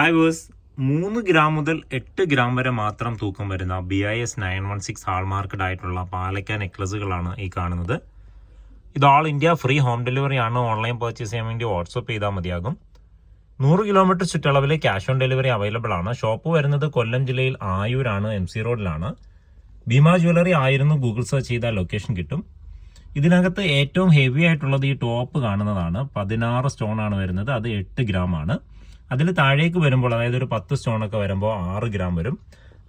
Hi verse മൂന്ന് gram മുതൽ എട്ട് ഗ്രാം വരെ മാത്രം തൂക്കം വരുന്ന B I S nine one six hallmarked ആയിട്ടുള്ള പാലക്ക നെക്ലസുകളാണ് ഈ കാണുന്നത്. ഇത് all India free home delivery ആണ്. ഓൺലൈൻ പർച്ചേസ് ചെയ്യാൻ വേണ്ടി വാട്സപ്പ് ചെയ്താൽ മതിയാകും. നൂറ് കിലോമീറ്റർ ചുറ്റളവിൽ ക്യാഷ് ഓൺ ഡെലിവറി അവൈലബിൾ ആണ്. ഷോപ്പ് വരുന്നത് കൊല്ലം ജില്ലയിൽ ആയൂരാണ് എം സി റോഡിലാണ് ഭീമ ജ്വല്ലറി ആയിരുന്നു. ഗൂഗിൾ സെർച്ച് ചെയ്താൽ ലൊക്കേഷൻ കിട്ടും. ഇതിനകത്ത് ഏറ്റവും ഹെവി ആയിട്ടുള്ളത് ഈ ടോപ്പ് കാണുന്നതാണ്. പതിനാറ് സ്റ്റോൺ ആണ് വരുന്നത്. അത് എട്ട് ഗ്രാം ആണ്. അതിൽ താഴേക്ക് വരുമ്പോൾ അതായത് ഒരു പത്ത് സ്റ്റോണൊക്കെ വരുമ്പോൾ ആറ് ഗ്രാം വരും.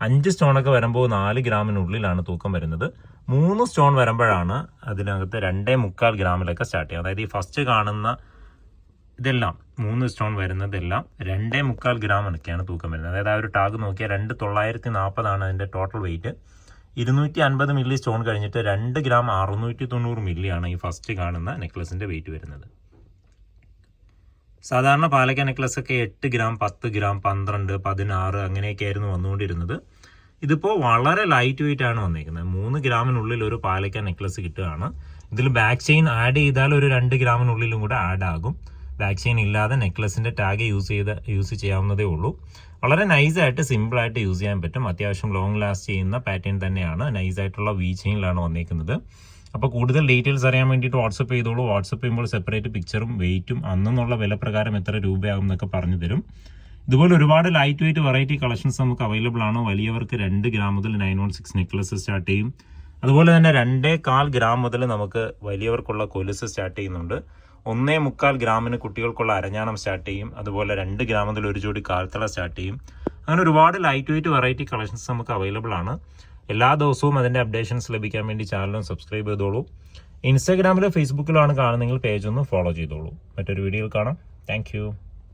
അഞ്ച് സ്റ്റോണൊക്കെ വരുമ്പോൾ നാല് ഗ്രാമിനുള്ളിലാണ് തൂക്കം വരുന്നത്. മൂന്ന് സ്റ്റോൺ വരുമ്പോഴാണ് അതിനകത്ത് രണ്ടേ മുക്കാൽ ഗ്രാമിലൊക്കെ സ്റ്റാർട്ട് ചെയ്യുക. അതായത് ഈ ഫസ്റ്റ് കാണുന്ന ഇതെല്ലാം മൂന്ന് സ്റ്റോൺ വരുന്നതെല്ലാം രണ്ടേ മുക്കാൽ ഗ്രാം ഒക്കെയാണ് തൂക്കം വരുന്നത്. അതായത് ആ ഒരു ടാഗ് നോക്കിയാൽ രണ്ട് തൊള്ളായിരത്തി നാൽപ്പതാണ് അതിന്റെ ടോട്ടൽ വെയിറ്റ് ഇരുന്നൂറ്റി അൻപത് മില്ലി സ്റ്റോൺ കഴിഞ്ഞിട്ട് രണ്ട് ഗ്രാം അറുന്നൂറ്റി തൊണ്ണൂറ് മില്ലിയാണ് ഈ ഫസ്റ്റ് കാണുന്ന നെക്ലസിന്റെ വെയിറ്റ് വരുന്നത്. സാധാരണ പാലക്ക നെക്ലസ് ഒക്കെ എട്ട് ഗ്രാം പത്ത് ഗ്രാം പന്ത്രണ്ട് പതിനാറ് അങ്ങനെയൊക്കെ ആയിരുന്നു വന്നുകൊണ്ടിരുന്നത്. ഇതിപ്പോൾ വളരെ ലൈറ്റ് വെയിറ്റ് ആണ് വന്നിരിക്കുന്നത് മൂന്ന് ഗ്രാമിനുള്ളിൽ ഒരു പാലക്ക നെക്ലസ് കിട്ടുകയാണ്. ഇതിൽ ബാക്ക് ചെയിൻ ആഡ് ചെയ്താൽ ഒരു രണ്ട് ഗ്രാമിനുള്ളിലും കൂടെ ആഡ് ആകും. ബാക്ക് ചെയിൻ ഇല്ലാതെ നെക്ലസിന്റെ ടാഗ് യൂസ് ചെയ്ത് യൂസ് ചെയ്യാവുന്നതേ ഉള്ളൂ. വളരെ നൈസായിട്ട് സിമ്പിളായിട്ട് യൂസ് ചെയ്യാൻ പറ്റും. അത്യാവശ്യം ലോങ് ലാസ്റ്റ് ചെയ്യുന്ന പാറ്റേൺ തന്നെയാണ്. നൈസായിട്ടുള്ള വി ചെയിനിലാണ് വന്നിരിക്കുന്നത് അപ്പോൾ കൂടുതൽ ഡീറ്റെയിൽസ് അറിയാൻ വേണ്ടിയിട്ട് വാട്സപ്പ് ചെയ്തോളൂ. വാട്സപ്പ് ചെയ്യുമ്പോൾ സെപ്പറേറ്റ് പിക്ചറും വെയിറ്റും അന്നുള്ള വില പ്രകാരം എത്ര രൂപയാകും എന്നൊക്കെ പറഞ്ഞു തരും. ഇതുപോലെ ഒരുപാട് ലൈറ്റ് വെയിറ്റ് വെറൈറ്റി കളക്ഷൻസ് നമുക്ക് അവൈലബിൾ ആണ്. വലിയവർക്ക് രണ്ട് ഗ്രാം മുതൽ nine one six necklace start ചെയ്യും. അതുപോലെ തന്നെ രണ്ടേ കാൽ ഗ്രാം മുതൽ നമുക്ക് വലിയവർക്കുള്ള കൊലുസ് സ്റ്റാർട്ട് ചെയ്യുന്നുണ്ട്. ഒന്നേ മുക്കാൽ ഗ്രാമിന് കുട്ടികൾക്കുള്ള അരഞ്ഞാണം സ്റ്റാർട്ട് ചെയ്യും. അതുപോലെ രണ്ട് ഗ്രാം മുതൽ ഒരു ജോഡി കാൽത്തള സ്റ്റാർട്ട് ചെയ്യും. അങ്ങനെ ഒരുപാട് ലൈറ്റ് വെയിറ്റ് വെറൈറ്റി കളക്ഷൻസ് നമുക്ക് അവൈലബിൾ ആണ്. എല്ലാ ദിവസവും അതിന്റെ അപ്ഡേഷൻസ് ലഭിക്കാൻ വേണ്ടി ചാനലും സബ്സ്ക്രൈബ് ചെയ്തോളൂ. ഇൻസ്റ്റാഗ്രാമിലോ ഫേസ്ബുക്കിലോ ആണ് കാണുന്നതെങ്കിൽ പേജ് ഒന്ന് ഫോളോ ചെയ്തോളൂ. മറ്റൊരു വീഡിയോയിൽ കാണാം. താങ്ക്